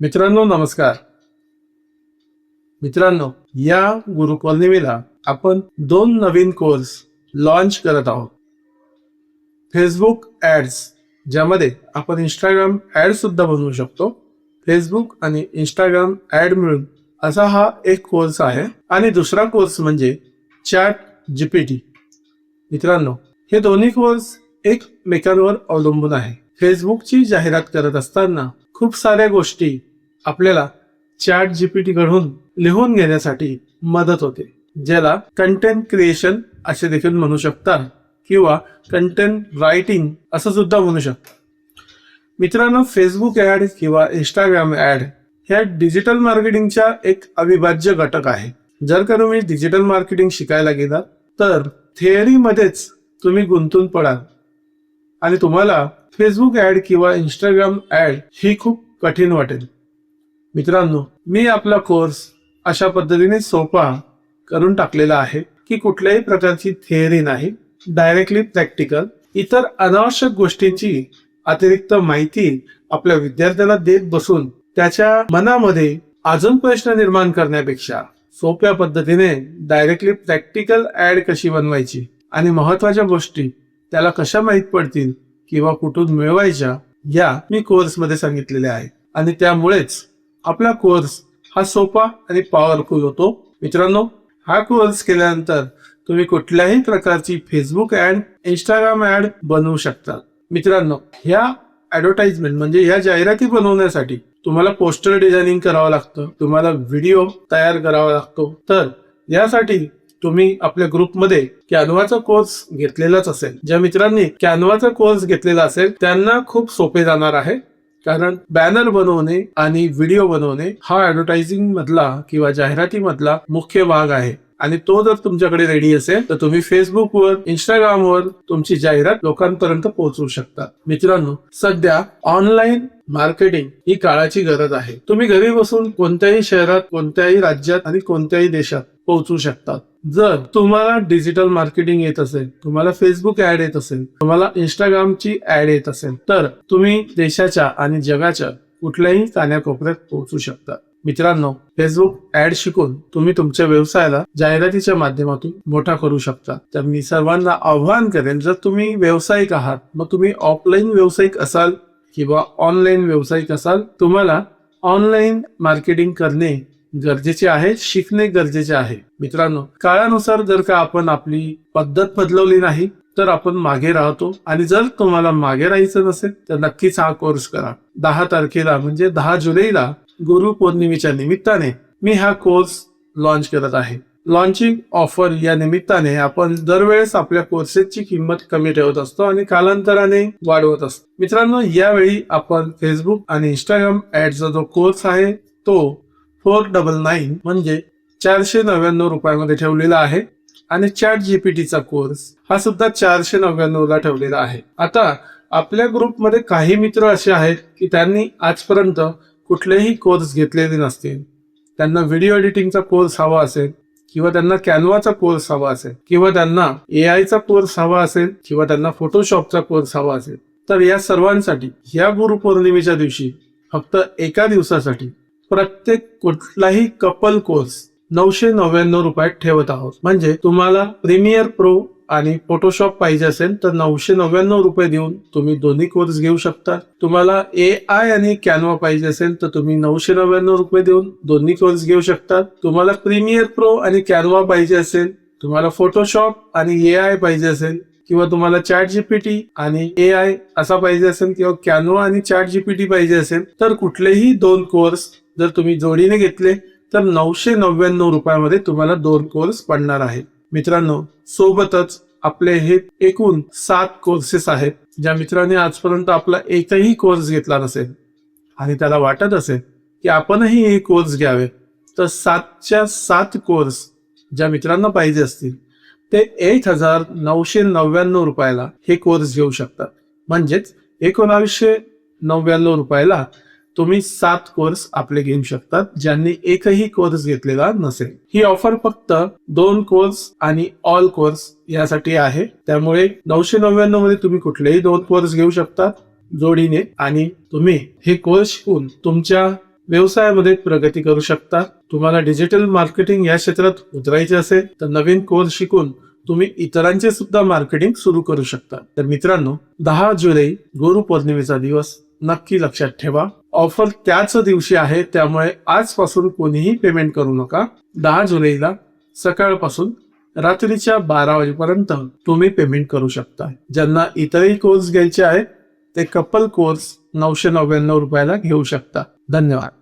मित्रांनो नमस्कार. मित्रांनो या गुरुपौर्णिमेला आपण दोन नवीन कोर्स लॉन्च करत आहोत. फेसबुक ॲड्स ज्यामध्ये आपण इंस्टाग्राम ॲड सुद्धा बनवू शकतो. फेसबुक आणि इंस्टाग्राम ॲड मिळून असा हा एक कोर्स आहे. आणि दुसरा कोर्स म्हणजे चॅट जीपीटी मित्रांनो हे दोन्ही कोर्स एकमेकांवर अवलंबून आहे. फेसबुकची जाहिरात करत असताना खूप साऱ्या गोष्टी आपल्याला चॅट जीपीटी कडून लिहून घेण्यासाठी मदत होते ज्याला कंटेंट क्रिएशन असे देखील म्हणू शकतात किंवा कंटेंट रायटिंग असं सुद्धा म्हणू शकता मित्रांनो फेसबुक ॲड किंवा इंस्टाग्राम ॲड ह्या डिजिटल मार्केटिंगच्या एक अविभाज्य घटक आहे. जर का तुम्ही डिजिटल मार्केटिंग शिकायला गेलात तर थिअरीमध्येच तुम्ही गुंतून पडाल. आणि तुम्हाला फेसबुक ॲड किंवा इंस्टाग्राम ॲड ही खूप कठीण वाटेल. मित्रांनो मी आपला कोर्स अशा पद्धतीने सोपा करून टाकलेला आहे की कुठल्याही प्रकारची थिअरी नाही डायरेक्टली प्रॅक्टिकल इतर अनावश्यक गोष्टींची अतिरिक्त माहिती आपल्या विद्यार्थ्याला देत बसून त्याच्या मनामध्ये अजून प्रश्न निर्माण करण्यापेक्षा सोप्या पद्धतीने डायरेक्टली प्रॅक्टिकल ऍड कशी बनवायची आणि महत्त्वाच्या गोष्टी त्याला कशा माहीत पडतील किंवा कुठून मिळवायच्या या मी कोर्समध्ये सांगितलेल्या आहे आणि त्यामुळेच आपला कोर्स हा सोपा आणि पॉवरफुल होतो. मित्रांनो हा कोर्स केल्यानंतर तुम्ही कुठल्याही प्रकारची फेसबुक ऍड इंस्टाग्राम ऍड बनवू शकता. मित्रांनो ह्या ऍडव्हर्टाइजमेंट म्हणजे ह्या जाहिराती बनवण्यासाठी तुम्हाला पोस्टर डिझायनिंग करावं लागतं तुम्हाला व्हिडिओ तयार करावा लागतो. तर यासाठी तुम्ही आपल्या ग्रुपमध्ये कॅनवाचा कोर्स घेतलेलाच असेल. ज्या मित्रांनी कॅनवाचा कोर्स घेतलेला असेल त्यांना खूप सोपे जाणार आहे. कारण बॅनर बनवणे आणि व्हिडिओ बनवणे हा ऍडव्हर्टायझिंग मधला किंवा जाहिराती मधला मुख्य भाग आहे. आणि तो जर तुमच्याकडे रेडी असेल तर तुम्ही फेसबुकवर इंस्टाग्रामवर तुमची जाहिरात लोकांपर्यंत पोहोचवू शकता. मित्रांनो सध्या ऑनलाईन मार्केटिंग ही काळाची गरज आहे. तुम्ही घरी बसून कोणत्याही शहरात कोणत्याही राज्यात आणि कोणत्याही देशात पोहोचू शकतात. जर तुम्हाला डिजिटल मार्केटिंग येत असेल तुम्हाला फेसबुक ऍड येत असेल तुम्हाला इंस्टाग्रामची ऍड येत असेल तर तुम्ही देशाच्या आणि जगाच्या कुठल्याही कान्याकोपऱ्यात पोहोचू शकता. मित्रांनो फेसबुक ऍड शिकून तुम्ही तुमच्या व्यवसायाला जाहिरातीच्या माध्यमातून मोठा करू शकता. तर मी सर्वांना आव्हान करेन जर तुम्ही व्यावसायिक आहात मग तुम्ही ऑफलाईन व्यावसायिक असाल किंवा ऑनलाईन व्यावसायिक असाल तुम्हाला ऑनलाईन मार्केटिंग करणे गरजेचे आहे शिकणे गरजेचे आहे. मित्रांनो काळानुसार जर का आपण आपली पद्धत बदलवली नाही तर आपण मागे राहतो. आणि जर तुम्हाला मागे राहायचं नसेल तर नक्कीच हा कोर्स करा. दहा तारखेला म्हणजे दहा जुलैला गुरु पौर्णिमेच्या निमित्ताने मी हा कोर्स लॉन्च करत आहे. लॉन्चिंग ऑफर या निमित्ताने आपण दरवेळेस आपल्या कोर्सेसची किंमत कमी ठेवत असतो आणि कालांतराने वाढवत असतो. मित्रांनो यावेळी आपण फेसबुक आणि इंस्टाग्राम ऍडचा जो कोर्स आहे तो फोर डबल नाईन म्हणजे चारशे नव्याण्णव रुपयामध्ये ठेवलेला आहे. आणि चॅट जीपीटीचा कोर्स हा सुद्धा चारशे नव्याण्णव ला ठेवलेला आहे. आता आपल्या ग्रुपमध्ये काही मित्र असे आहेत की त्यांनी आजपर्यंत कुठलेही कोर्स घेतलेले नसतील. त्यांना व्हिडिओ एडिटिंगचा कोर्स हवा असेल किंवा त्यांना कॅनवाचा कोर्स हवा असेल किंवा त्यांना ए आयचा कोर्स हवा असेल किंवा त्यांना फोटोशॉपचा कोर्स हवा असेल. तर या सर्वांसाठी या गुरुपौर्णिमेच्या दिवशी फक्त एका दिवसासाठी प्रत्येक कुठलाही कपल कोर्स नऊशे नव्याण्णव रुपयात ठेवत आहोत. म्हणजे तुम्हाला प्रीमियर प्रो आणि फोटोशॉप पाहिजे असेल तर नऊशे नव्याण्णव रुपये देऊन तुम्ही दोन्ही कोर्स घेऊ शकता. तुम्हाला ए आय आणि कॅनवा पाहिजे असेल तर तुम्ही नऊशे नव्याण्णव रुपये देऊन दोन्ही कोर्स घेऊ शकता. तुम्हाला प्रीमियर प्रो आणि कॅनवा पाहिजे असेल तुम्हाला फोटोशॉप आणि ए आय पाहिजे असेल किंवा तुम्हाला चॅट जीपीटी आणि ए आय असा पाहिजे असेल किंवा कॅनवा आणि चॅट जीपीटी पाहिजे असेल तर कुठलेही दोन कोर्स जर तुम्ही जोडीने घेतले तर नऊशे नव्याण्णव रुपयामध्ये तुम्हाला दोन कोर्स पडणार आहे मित्रांनो सोबतच आपले हे एकूण सात कोर्सेस आहेत ज्या मित्राने आजपर्यंत आपला एकही कोर्स घेतला नसेल. आणि त्याला वाटत असेल की आपणही हे कोर्स घ्यावे तर सातच्या सात कोर्स ज्या मित्रांना पाहिजे असतील ते एक हजार नऊशे नव्याण्णव रुपयाला हे कोर्स घेऊ शकतात. म्हणजेच एकोणावीसशे नव्याण्णव रुपयाला तुम्ही सात कोर्स आपले घेऊ शकतात ज्यांनी एकही कोर्स घेतलेला नसेल. ही ऑफर फक्त दोन कोर्स आणि ऑल कोर्स यासाठी आहे. त्यामुळे नऊशे नव्याण्णवमध्ये तुम्ही कुठलेही दोन कोर्स घेऊ शकतात जोडीने आणि तुम्ही हे कोर्स शिकून तुमच्या व्यवसायामध्ये प्रगती करू शकता. तुम्हाला डिजिटल मार्केटिंग या क्षेत्रात उतरायचे असेल तर नवीन कोर्स शिकून तुम्ही इतरांचे सुद्धा मार्केटिंग सुरू करू शकता. तर मित्रांनो दहा जुलै गुरुपौर्णिमेचा दिवस नक्की लक्षात ठेवा. ऑफर त्याच दिवशी आहे त्यामुळे आजपासून कोणीही पेमेंट करू नका. दहा जुलैला सकाळपासून रात्रीच्या बारा वाजेपर्यंत तुम्ही पेमेंट करू शकता. ज्यांना इतरही कोर्स घ्यायचे आहेत ते कपल कोर्स नऊशे नव्याण्णव रुपयाला घेऊ शकता. धन्यवाद.